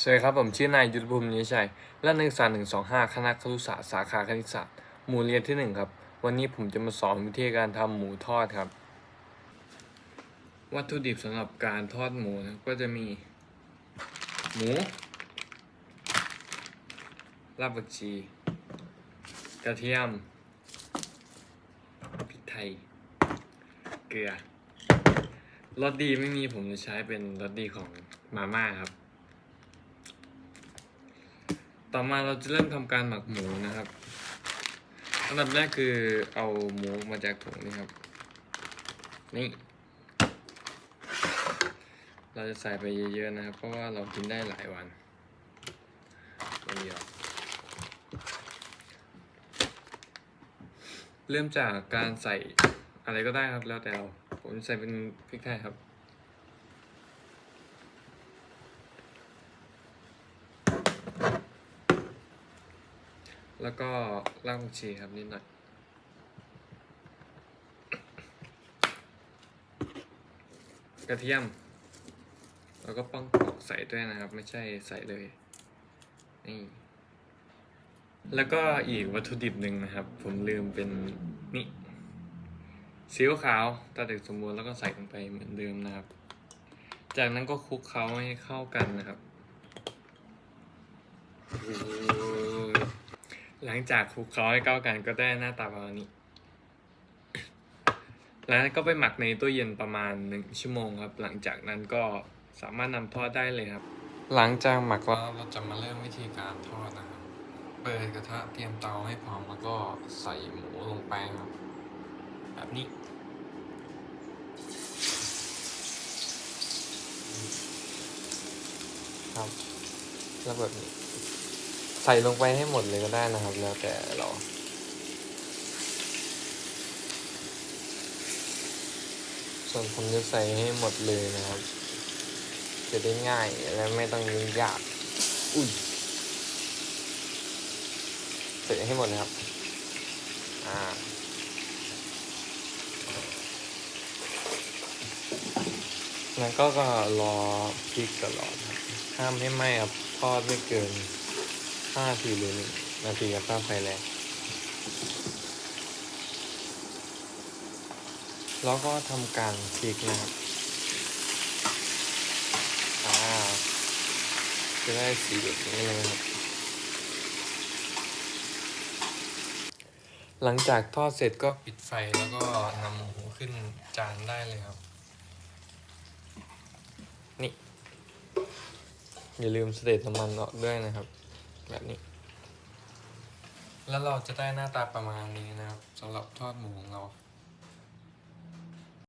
สวัสดีครับ ผมชื่อนายยุทธภูมินิชัยและนักศึกษา125 คณะครุศาสตร์สาขาคณิตศาสตร์หมู่เรียนที่ 1 ครับ วันนี้ผมจะมาสอนวิธีการทำหมูทอดครับ วัตถุดิบสำหรับการทอดหมูนะก็จะมี หมูรากผักชี กระเทียมพริกไทย เกลือรสดีไม่มีผมจะใช้เป็นรสดีของมาม่าครับ ต่อมาเราจะเริ่มทำการหมักหมูนะครับอันดับแรกคือเอาหมูมาจากถุงนี่ครับ นี่ เราจะใส่ไปเยอะๆนะครับ เพราะว่าเรากินได้หลายวันวันเดียวเริ่มจากการใส่อะไรก็ได้ครับแล้วแต่เรา ผมใส่เป็นพริกไทยครับ แล้วก็รากผักชีครับนิดหน่อยกระเทียม แล้วก็ป้องปอกใส่ด้วยนะครับ ไม่ใช่ใส่เลยนี่แล้วก็อีกวัตถุดิบหนึ่งนะครับ ผมลืมเป็นนี่ซีอิ๊วขาวตาเด็กสมบูรณ์แล้วก็ใส่ลงไปเหมือนเดิมนะครับ จากนั้นก็คลุกเคล้าให้เข้ากันนะครับ หลังจากคลุกเคล้าให้เข้ากันก็ได้หน้าตาประมาณนี้ แล้วก็ไปหมักในตู้เย็นประมาณหนึ่งชั่วโมงครับ หลังจากนั้นก็สามารถนำทอดได้เลยครับ หลังจากหมักแล้วเราจะมาเริ่มวิธีการทอดนะครับ เปิดกระทะเตรียมเตาให้พร้อมแล้วก็ใส่หมูลงไปครับ แบบนี้ครับแล้วแบบนี้ ใส่ลงไปให้หมดเลยก็ได้นะครับ แล้วแต่เราส่วนผมจะใส่ให้หมดเลยนะครับ จะได้ง่ายและไม่ต้องยุ่งยาก อุ้ยใส่ให้หมดนะครับ อ่าแล้วก็ก็รอพริกตลอดครับห้ามให้ไหม้ครับทอดไม่เกิน ห้านาทีหรือหนึ่งนาทีกับข้าไฟแรงแล้วก็ทำการพลิกนะครับอ่าจะได้สีแบบนี้เลยนะครับ หลังจากทอดเสร็จก็ปิดไฟแล้วก็นำหมูขึ้นจานได้เลยครับ นี่ อย่าลืมเสเตทน้ำมันออกด้วยนะครับ แบบนี้ แล้วเราจะได้หน้าตาประมาณนี้นะครับสำหรับทอดหมูของเรา